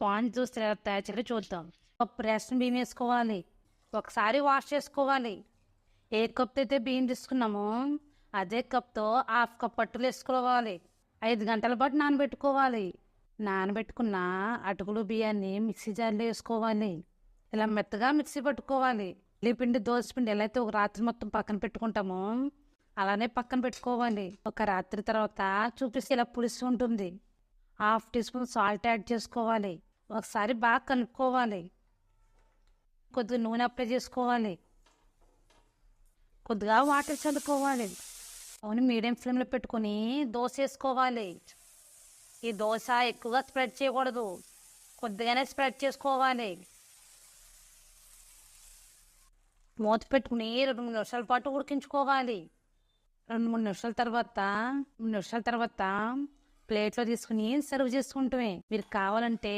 Point చూస్తే ఎలా తయారు చేయడం చూద్దాం. ఒక ప్రెస్ బియ్యం వేసుకోవాలి. ఒకసారి వాష్ చేసుకోవాలి. ఏ కప్తో అయితే బియ్యం తీసుకున్నామో అదే కప్తో హాఫ్ కప్ పట్టులు వేసుకోవాలి. ఐదు గంటల పాటు నానబెట్టుకోవాలి. నానబెట్టుకున్న అటుకులు బియ్యాన్ని మిక్సీ జార్లో వేసుకోవాలి. ఇలా మెత్తగా మిక్సీ పట్టుకోవాలి. ఇడ్లీ పిండి దోశ పిండి ఎలా అయితే ఒక రాత్రి మొత్తం పక్కన పెట్టుకుంటామో అలానే పక్కన పెట్టుకోవాలి. ఒక రాత్రి తర్వాత చూపిస్తే ఇలా పులుసు ఉంటుంది. Half teaspoon salt add చేసుకోవాలి. ఒకసారి బాగా కనుక్కోవాలి. కొద్దిగా నూనె అప్లై చేసుకోవాలి. కొద్దిగా వాటర్ చల్లుకోవాలి. అవును మీడియం ఫ్లేమ్లో పెట్టుకొని దోశ వేసుకోవాలి. ఈ దోశ ఎక్కువగా స్ప్రెడ్ చేయకూడదు. కొద్దిగానే స్ప్రెడ్ చేసుకోవాలి. మూత పెట్టుకుని రెండు మూడు నిమిషాల పాటు ఉడికించుకోవాలి. రెండు మూడు నిమిషాల తర్వాత మూడు నిమిషాల తర్వాత ప్లేట్లో తీసుకుని సర్వ్ చేసుకుంటామే మీరు కావాలంటే